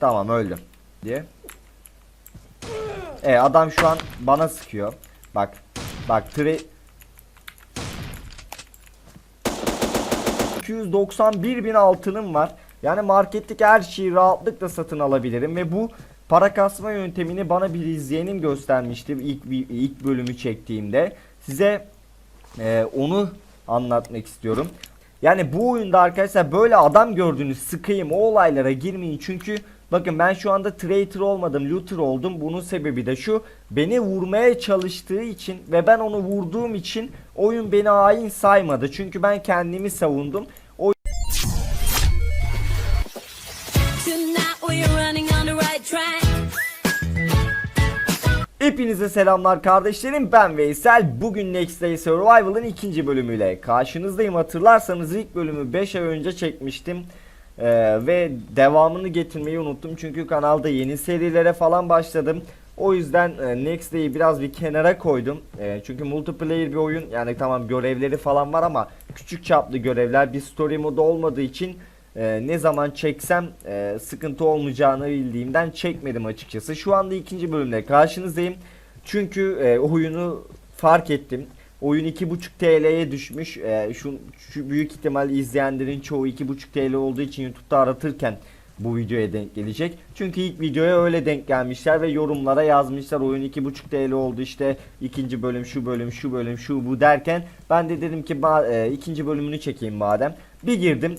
Tamam öldüm diye. E adam şu an bana sıkıyor. Bak. Bak tre 291 bin altınım var. Yani marketteki her şeyi rahatlıkla satın alabilirim ve bu para kasma yöntemini bana bir izleyenim göstermişti ilk ilk bölümü çektiğimde. Size e, onu anlatmak istiyorum. Yani bu oyunda arkadaşlar böyle adam gördüğünüz sıkayım o olaylara girmeyin çünkü bakın ben şu anda traitor olmadım looter oldum. Bunun sebebi de şu beni vurmaya çalıştığı için ve ben onu vurduğum için oyun beni hain saymadı. Çünkü ben kendimi savundum. O. Hepinize selamlar kardeşlerim. Ben Veysel. Bugün Next Day Survival'ın ikinci bölümüyle karşınızdayım. Hatırlarsanız ilk bölümü 5 ay önce çekmiştim Ee, Ve devamını getirmeyi unuttum çünkü kanalda yeni serilere falan başladım O yüzden e, Next Day'i biraz bir kenara koydum E, Çünkü multiplayer bir oyun yani tamam görevleri falan var ama Küçük çaplı görevler bir story modu olmadığı için ee, ne zaman çeksem e, sıkıntı olmayacağını bildiğimden çekmedim açıkçası. Şu anda ikinci bölümde karşınızdayım. Çünkü e, oyunu fark ettim. Oyun 2.5 TL'ye düşmüş. E, şu, şu büyük ihtimal izleyenlerin çoğu 2.5 TL olduğu için YouTube'da aratırken bu videoya denk gelecek. Çünkü ilk videoya öyle denk gelmişler ve yorumlara yazmışlar oyun 2.5 TL oldu işte ikinci bölüm şu bölüm şu bölüm şu bu derken ben de dedim ki e, ikinci bölümünü çekeyim madem. Bir girdim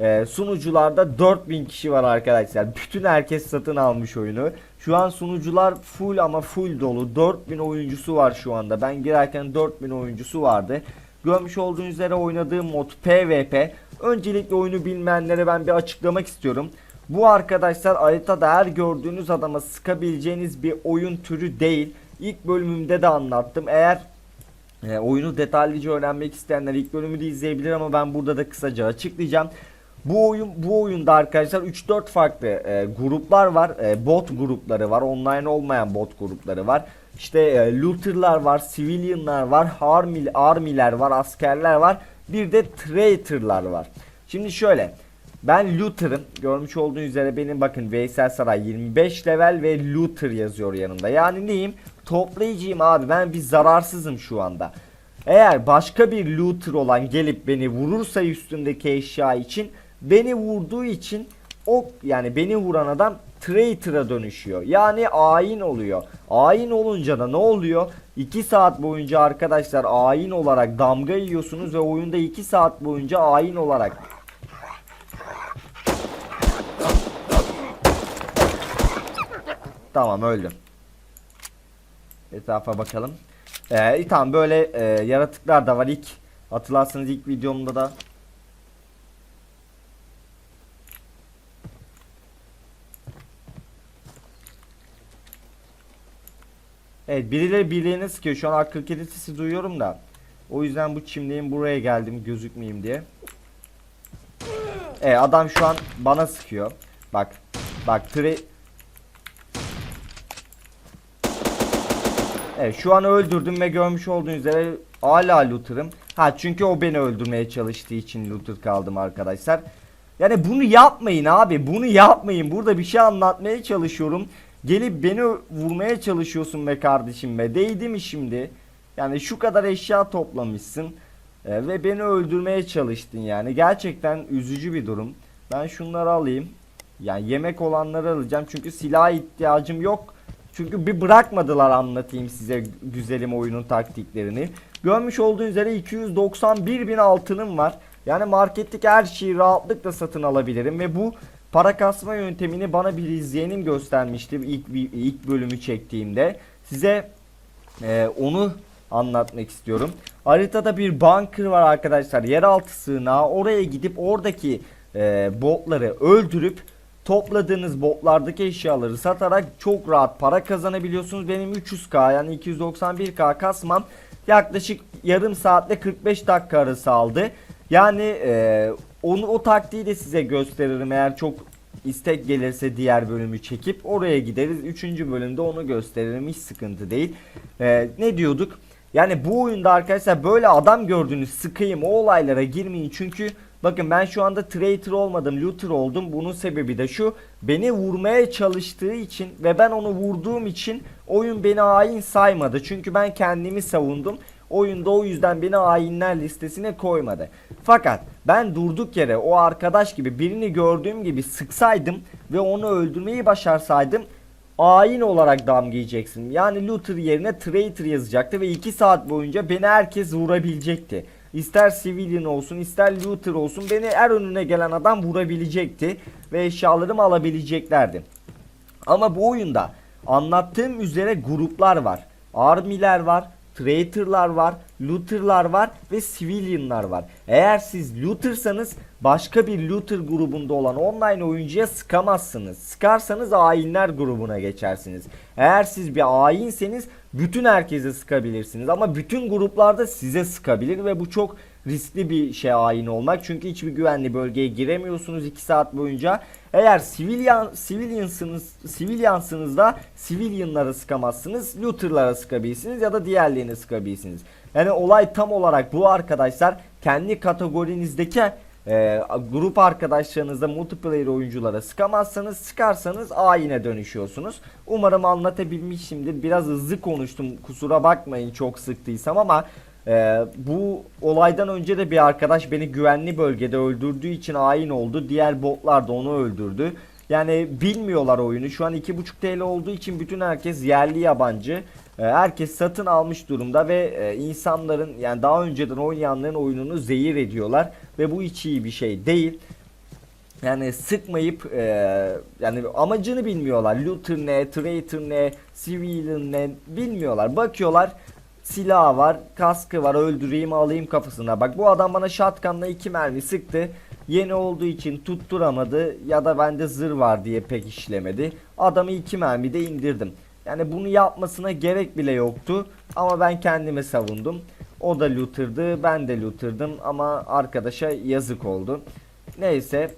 ee, sunucularda 4000 kişi var arkadaşlar. Bütün herkes satın almış oyunu. Şu an sunucular full ama full dolu. 4000 oyuncusu var şu anda. Ben girerken 4000 oyuncusu vardı. Görmüş olduğunuz üzere oynadığım mod PvP. Öncelikle oyunu bilmeyenlere ben bir açıklamak istiyorum. Bu arkadaşlar haritada her gördüğünüz adama sıkabileceğiniz bir oyun türü değil. İlk bölümümde de anlattım. Eğer e, oyunu detaylıca öğrenmek isteyenler ilk bölümü de izleyebilir ama ben burada da kısaca açıklayacağım. Bu oyun bu oyunda arkadaşlar 3-4 farklı e, gruplar var. E, bot grupları var. Online olmayan bot grupları var. İşte e, looter'lar var, civilian'lar var, army, army'ler var, askerler var. Bir de traitor'lar var. Şimdi şöyle ben looter'ım. Görmüş olduğunuz üzere benim bakın Veysel Saray 25 level ve looter yazıyor yanında. Yani neyim? Toplayıcıyım abi. Ben bir zararsızım şu anda. Eğer başka bir looter olan gelip beni vurursa üstündeki eşya için beni vurduğu için o yani beni vuran adam traitor'a dönüşüyor. Yani hain oluyor. Hain olunca da ne oluyor? 2 saat boyunca arkadaşlar hain olarak damga yiyorsunuz ve oyunda 2 saat boyunca hain olarak Tamam öldüm. Etrafa bakalım. Ee, tamam böyle e, yaratıklar da var ilk hatırlarsanız ilk videomda da Evet birileri birilerine sıkıyor şu an A47 sesi duyuyorum da o yüzden bu çimleyin buraya geldim gözükmeyeyim diye Evet adam şu an bana sıkıyor bak bak tre Evet şu an öldürdüm ve görmüş olduğunuz üzere hala looter'ım. Ha çünkü o beni öldürmeye çalıştığı için looter kaldım arkadaşlar. Yani bunu yapmayın abi bunu yapmayın. Burada bir şey anlatmaya çalışıyorum. Gelip beni vurmaya çalışıyorsun be kardeşim be. Değdi mi şimdi? Yani şu kadar eşya toplamışsın. e, ve beni öldürmeye çalıştın yani. Gerçekten üzücü bir durum. Ben şunları alayım. Yani yemek olanları alacağım. Çünkü silah ihtiyacım yok. Çünkü bir bırakmadılar anlatayım size güzelim oyunun taktiklerini. Görmüş olduğunuz üzere 291 bin altınım var. Yani marketteki her şeyi rahatlıkla satın alabilirim ve bu para kasma yöntemini bana bir izleyenim göstermişti ilk ilk bölümü çektiğimde. Size e, onu anlatmak istiyorum. Haritada bir bunker var arkadaşlar. Yeraltı sığınağı. Oraya gidip oradaki e, botları öldürüp topladığınız botlardaki eşyaları satarak çok rahat para kazanabiliyorsunuz. Benim 300k yani 291k kasmam yaklaşık yarım saatle 45 dakika arası aldı. Yani e, onu o taktiği de size gösteririm eğer çok istek gelirse diğer bölümü çekip oraya gideriz. Üçüncü bölümde onu gösteririm hiç sıkıntı değil. E, ne diyorduk? Yani bu oyunda arkadaşlar böyle adam gördüğünüz sıkayım o olaylara girmeyin çünkü Bakın ben şu anda traitor olmadım, looter oldum. Bunun sebebi de şu. Beni vurmaya çalıştığı için ve ben onu vurduğum için oyun beni hain saymadı. Çünkü ben kendimi savundum. Oyunda o yüzden beni hainler listesine koymadı. Fakat ben durduk yere o arkadaş gibi birini gördüğüm gibi sıksaydım ve onu öldürmeyi başarsaydım hain olarak damga yiyeceksin. Yani looter yerine traitor yazacaktı ve 2 saat boyunca beni herkes vurabilecekti. İster civilian olsun ister looter olsun beni her önüne gelen adam vurabilecekti ve eşyalarımı alabileceklerdi. Ama bu oyunda anlattığım üzere gruplar var. Armiler var, traitorlar var, looterlar var ve civilianlar var. Eğer siz lootersanız başka bir looter grubunda olan online oyuncuya sıkamazsınız. Sıkarsanız hainler grubuna geçersiniz. Eğer siz bir hainseniz bütün herkese sıkabilirsiniz ama bütün gruplarda size sıkabilir ve bu çok riskli bir şey hain olmak. Çünkü hiçbir güvenli bölgeye giremiyorsunuz 2 saat boyunca. Eğer civilian civiliansınız civiliansınız da civilianlara sıkamazsınız. Looter'lara sıkabilirsiniz ya da diğerlerine sıkabilirsiniz. Yani olay tam olarak bu arkadaşlar. Kendi kategorinizdeki e, grup arkadaşlarınızda multiplayer oyunculara sıkamazsanız sıkarsanız ayine dönüşüyorsunuz. Umarım anlatabilmişimdir. Biraz hızlı konuştum. Kusura bakmayın çok sıktıysam ama ee, bu olaydan önce de bir arkadaş beni güvenli bölgede öldürdüğü için hain oldu. Diğer botlar da onu öldürdü. Yani bilmiyorlar oyunu. Şu an 2.5 TL olduğu için bütün herkes yerli yabancı. Ee, herkes satın almış durumda ve e, insanların yani daha önceden oynayanların oyununu zehir ediyorlar. Ve bu hiç iyi bir şey değil. Yani sıkmayıp e, yani amacını bilmiyorlar. Looter ne, traitor ne, civilian ne bilmiyorlar. Bakıyorlar silah var, kaskı var, öldüreyim alayım kafasına. Bak bu adam bana shotgunla iki mermi sıktı. Yeni olduğu için tutturamadı ya da bende zır var diye pek işlemedi. Adamı iki mermide indirdim. Yani bunu yapmasına gerek bile yoktu. Ama ben kendime savundum. O da looter'dı, ben de looter'dım ama arkadaşa yazık oldu. Neyse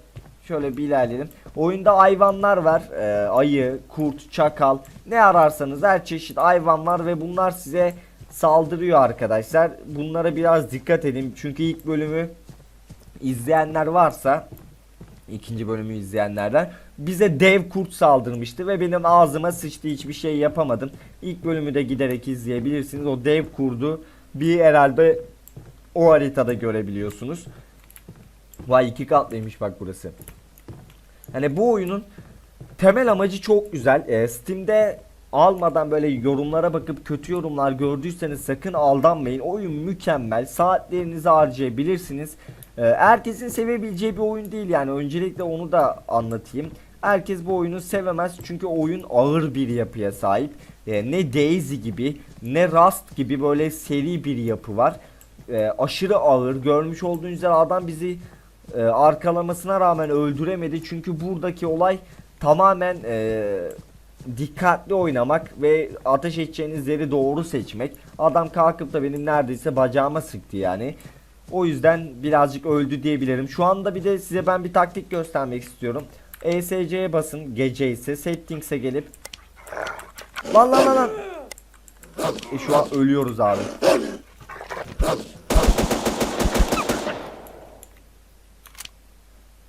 Şöyle bir ilerleyelim. Oyunda hayvanlar var. Ee, ayı, kurt, çakal. Ne ararsanız her çeşit hayvan var ve bunlar size saldırıyor arkadaşlar. Bunlara biraz dikkat edin. Çünkü ilk bölümü izleyenler varsa ikinci bölümü izleyenlerden bize dev kurt saldırmıştı ve benim ağzıma sıçtı hiçbir şey yapamadım. İlk bölümü de giderek izleyebilirsiniz. O dev kurdu bir herhalde o haritada görebiliyorsunuz. Vay iki katlıymış bak burası. Hani bu oyunun temel amacı çok güzel. Ee, Steam'de almadan böyle yorumlara bakıp kötü yorumlar gördüyseniz sakın aldanmayın. Oyun mükemmel. Saatlerinizi harcayabilirsiniz. Ee, herkesin sevebileceği bir oyun değil yani. Öncelikle onu da anlatayım. Herkes bu oyunu sevemez çünkü oyun ağır bir yapıya sahip. Ee, ne Daisy gibi ne Rust gibi böyle seri bir yapı var. Ee, aşırı ağır. Görmüş olduğunuz üzere adam bizi e, arkalamasına rağmen öldüremedi. Çünkü buradaki olay tamamen e, dikkatli oynamak ve ateş edeceğiniz yeri doğru seçmek. Adam kalkıp da benim neredeyse bacağıma sıktı yani. O yüzden birazcık öldü diyebilirim. Şu anda bir de size ben bir taktik göstermek istiyorum. ESC'ye basın gece ise settings'e gelip Lan lan lan lan e, Şu an ölüyoruz abi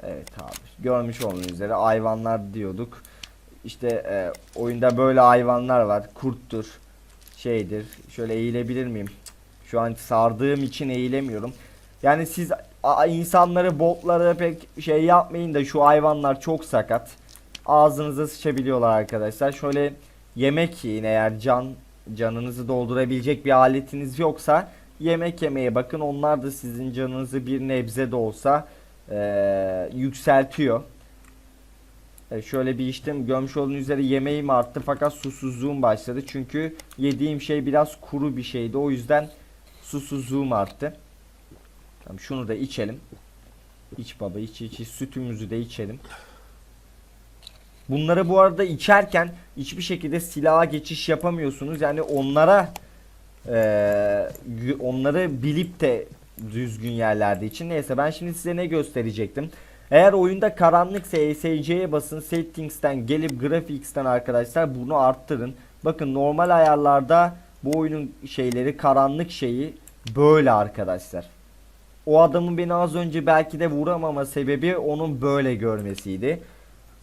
Evet abi görmüş olduğunuz üzere hayvanlar diyorduk. İşte e, oyunda böyle hayvanlar var. Kurttur. Şeydir. Şöyle eğilebilir miyim? Şu an sardığım için eğilemiyorum. Yani siz insanları botları pek şey yapmayın da şu hayvanlar çok sakat. Ağzınıza sıçabiliyorlar arkadaşlar. Şöyle yemek yiyin eğer can canınızı doldurabilecek bir aletiniz yoksa yemek yemeye bakın. Onlar da sizin canınızı bir nebze de olsa eee, yükseltiyor. E, şöyle bir içtim. Görmüş olduğunuz üzere yemeğim arttı fakat susuzluğum başladı. Çünkü yediğim şey biraz kuru bir şeydi. O yüzden susuzluğum arttı. Tamam, şunu da içelim. İç baba iç iç, iç. sütümüzü de içelim. Bunları bu arada içerken hiçbir şekilde silaha geçiş yapamıyorsunuz. Yani onlara gü- onları bilip de düzgün yerlerde için. Neyse ben şimdi size ne gösterecektim. Eğer oyunda karanlıksa ESC'ye basın settings'ten gelip graphics'ten arkadaşlar bunu arttırın. Bakın normal ayarlarda bu oyunun şeyleri karanlık şeyi böyle arkadaşlar. o adamın beni az önce belki de vuramama sebebi onun böyle görmesiydi.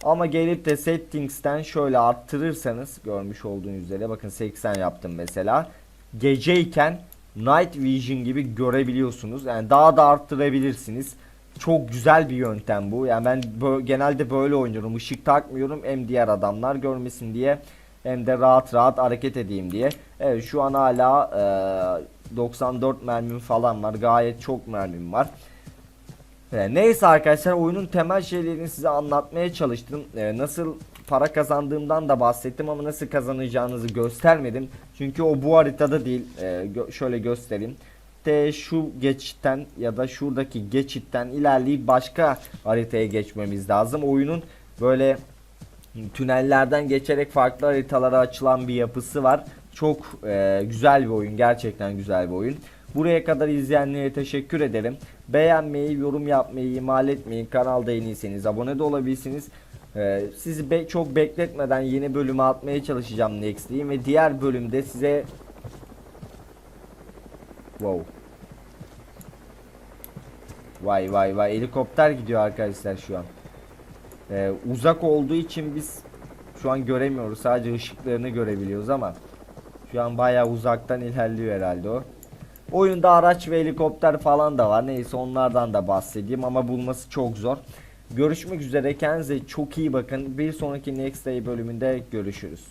Ama gelip de settings'ten şöyle arttırırsanız görmüş olduğunuz üzere bakın 80 yaptım mesela. Geceyken night vision gibi görebiliyorsunuz. Yani daha da arttırabilirsiniz. Çok güzel bir yöntem bu. Yani ben bö- genelde böyle oynuyorum. Işık takmıyorum hem diğer adamlar görmesin diye hem de rahat rahat hareket edeyim diye. Evet şu an hala eee, 94 mermim falan var. Gayet çok mermim var. Ee, Neyse arkadaşlar oyunun temel şeylerini size anlatmaya çalıştım. Ee, nasıl para kazandığımdan da bahsettim ama nasıl kazanacağınızı göstermedim. Çünkü o bu haritada değil. Ee, gö- şöyle göstereyim. De şu geçitten ya da şuradaki geçitten ilerleyip başka haritaya geçmemiz lazım. Oyunun böyle tünellerden geçerek farklı haritalara açılan bir yapısı var. Çok e, güzel bir oyun. Gerçekten güzel bir oyun. Buraya kadar izleyenlere teşekkür ederim. Beğenmeyi, yorum yapmayı ihmal etmeyin. Kanalda yeniyseniz abone de olabilirsiniz. E, sizi be- çok bekletmeden yeni bölümü atmaya çalışacağım Next'liği ve diğer bölümde size Wow. Vay vay vay helikopter gidiyor arkadaşlar şu an. Ee, uzak olduğu için biz şu an göremiyoruz. Sadece ışıklarını görebiliyoruz ama şu an bayağı uzaktan ilerliyor herhalde o. Oyunda araç ve helikopter falan da var. Neyse onlardan da bahsedeyim ama bulması çok zor. Görüşmek üzere. Kendinize çok iyi bakın. Bir sonraki Next Day bölümünde görüşürüz.